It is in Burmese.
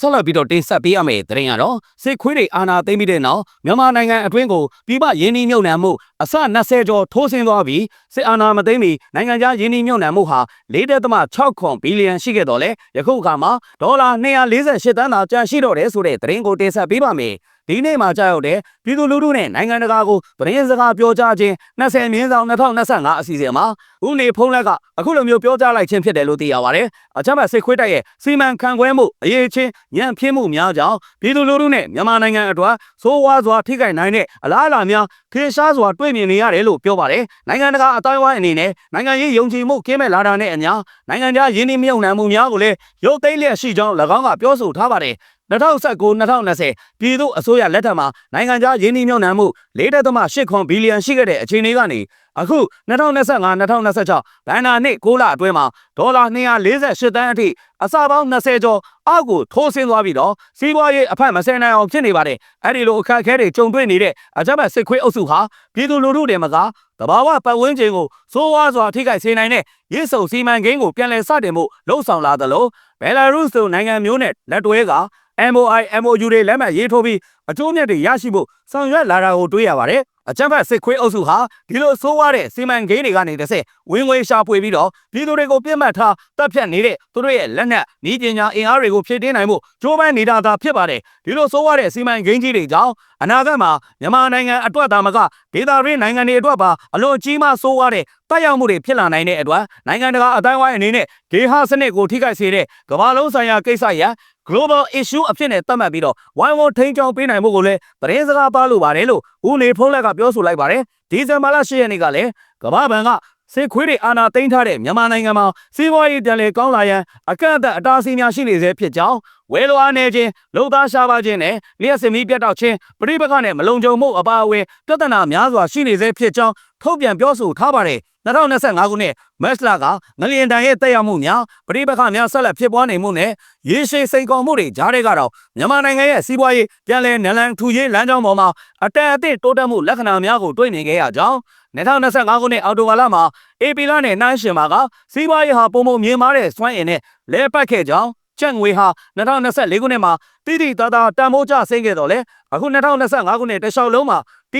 ဆက်လက်ပြီးတော့တင်ဆက်ပေးရမယ့်သတင်းကတော့စစ်ခွေးတွေအာဏာသိမ်းပြီးတဲ့နောက်မြန်မာနိုင်ငံအတွင်းကိုပြည်ပရင်းနှီးမြှုပ်နှံမှုအစ20ကျော်ထိုးဆင်းသွားပြီးစစ်အာဏာမသိမ်းမီနိုင်ငံခြားရင်းနှီးမြှုပ်နှံမှုဟာ4.6ခွန်ဘီလီယံရှိခဲ့တော့လေယခုအခါမှာဒေါ်လာ248တန်းသာကျန်ရှိတော့တယ်ဆိုတဲ့သတင်းကိုတင်ဆက်ပေးပါမယ် ဒီနေ့မှာကြာရောက်တဲ့ပြည်သူလူထုနဲ့နိုင်ငံတကာကိုသတင်းစကားပြောကြားခြင်း20မြင်းဆောင်2025အစီအစဉ်မှာဦးနေဖုံးလက်ကအခုလိုမျိုးပြောကြားလိုက်ခြင်းဖြစ်တယ်လို့သိရပါတယ်။အချက်မဲ့စစ်ခွေးတိုက်ရဲ့စီမံခန့်ခွဲမှုအရေးချင်းညံ့ဖျင်းမှုများကြောင့်ပြည်သူလူထုနဲ့မြန်မာနိုင်ငံအတွက်ဆိုးဝါးစွာထိခိုက်နိုင်တဲ့အလားအလာများခေရှားစွာတွေ့မြင်နေရတယ်လို့ပြောပါတယ်။နိုင်ငံတကာအတိုင်းအဝိုင်းအနေနဲ့နိုင်ငံရေးယုံကြည်မှုကင်းမဲ့လာတာနဲ့အညာနိုင်ငံခြားယင်းနှိမ့်မြုံနှံမှုများကိုလည်းရုပ်သိမ်းလျက်ရှိကြောင်း၎င်းကပြောဆိုထားပါတယ်။ 2019-2020ပြည်သူအစိုးရလက်ထက်မှာနိုင်ငံခြားယင်းနှိမ့်မြုံနှံမှု4.8ခွန်ဘီလီယံရှိခဲ့တဲ့အခြေအနေကနေအခု2025-2026ဘဏ္ဍာနှစ်6လအတွင်းမှာဒေါ်လာ248တန်းအထိအစပေါင်း20ကျော်အောက်ကိုထိုးဆင်းသွားပြီးတော့စီးပွားရေးအဖက်မဆယ်နိုင်အောင်ဖြစ်နေပါတယ်အဲ့ဒီလိုအခက်အခဲတွေကြုံတွေ့နေတဲ့အကြမ်းဖက်စစ်ခွေးအုပ်စုဟာပြည်သူလူထုတွေမှာကတဘာဝပတ်ဝန်းကျင်ကိုစိုးဝါးစွာထိခိုက်စေနိုင်တဲ့ရစ်ဆုံစီမံကိန်းကိုပြန်လည်စတင်မှုလှုံ့ဆော်လာသလိုဘယ်လာရုစ်တို့နိုင်ငံမျိုးနဲ့လက်တွဲက MOI MOU တွေလက်မှတ်ရေးထိုးပြီးအကျိုးမြတ်တွေရရှိဖို့ဆောင်ရွက်လာတာကိုတွေ့ရပါတယ်။ အကြမ်းဖက်စစ်ခွေးအုပ်စုဟာဒီလိုဆိုးဝါးတဲ့စီမံကိန်းတွေကနေတစ်ဆက်ဝင်ငွေရှာဖွေပြီးတော့ပြည်သူတွေကိုပြစ်မှတ်ထားတပ်ဖြတ်နေတဲ့သူတို့ရဲ့လက်နက်ဤပညာအင်အားတွေကိုဖြည့်တင်းနိုင်မှုကြိုးပမ်းနေတာသာဖြစ်ပါတယ်။ဒီလိုဆိုးဝါးတဲ့စီမံကိန်းကြီးတွေကြောင့်အနာဂတ်မှာမြန်မာနိုင်ငံအတွက်သာမကဒေသတွင်းနိုင်ငံတွေအတွက်ပါအလွန်ကြီးမားဆိုးဝါးတဲ့တက်ရောက်မှုတွေဖြစ်လာနိုင်တဲ့အတွက်နိုင်ငံတကာအတိုင်းအဝိုင်းအနေနဲ့ဂေဟာစနစ်ကိုထိခိုက်စေတဲ့ကမ္ဘာလုံးဆိုင်ရာကိစ္စရ global issue အဖြစ်နဲ့သတ်မှတ်ပြီးတော့ဝိုင်းဝန်းထိန်းချောင်းပေးနိုင်မှုကိုလည်းသတင်းစကားပါလို့ပါတယ်လို့ဦးနေဖုံးလက်ကပြောဆိုလိုက်ပါတယ်ဒီဇင်ဘာလ10ရက်နေ့ကလည်းကမ္ဘာဘဏ်ကစစ်ခွေးတွေအာဏာသိမ်းထားတဲ့မြန်မာနိုင်ငံမှာစီးပွားရေးပြန်လည်ကောင်းလာရန်အကန့်အသတ်အတားအဆီးများရှိနေသေးဖြစ်ကြောင်း ဝဲလိုအားနေခြင်းလုံသားရှားပါခြင်းနဲ့လျှက်စင်မီပြတ်တောက်ခြင်းပြိပခနဲ့မလုံခြုံမှုအပါအဝင်ပြဿနာများစွာရှိနေသေးဖြစ်ကြောင်းထုတ်ပြန်ပြောဆိုထားပါတယ်2025ခုနှစ်မက်စလာကငလျင်တန်ရဲ့တက်ရောက်မှုများပြိပခများဆက်လက်ဖြစ်ပွားနေမှုနဲ့ရေရှည်စိန်ခေါ်မှုတွေကြားထဲကတော့မြန်မာနိုင်ငံရဲ့စီးပွားရေးပြန်လည်နလန်ထူရေးလမ်းကြောင်းပေါ်မှာအတန်အသင့်တိုးတက်မှုလက္ခဏာများကိုတွေ့မြင်ခဲ့ရကြောင်း2025ခုနှစ်အောက်တိုဘာလမှာအေပီလာနဲ့နှိုင်းရှင်မှာကစီးပွားရေးဟာပုံပုံမြင်မာတဲ့စွမ်းအင်နဲ့လဲပတ်ခဲ့ကြောင်း ကျပ်ငွေဟာ2024ခုနှစ်မှာတိတိတသားတန်ဖိုးကျဆင်းခဲ့တော့လေအခု2025ခုနှစ်တလျှောက်လုံးမှာ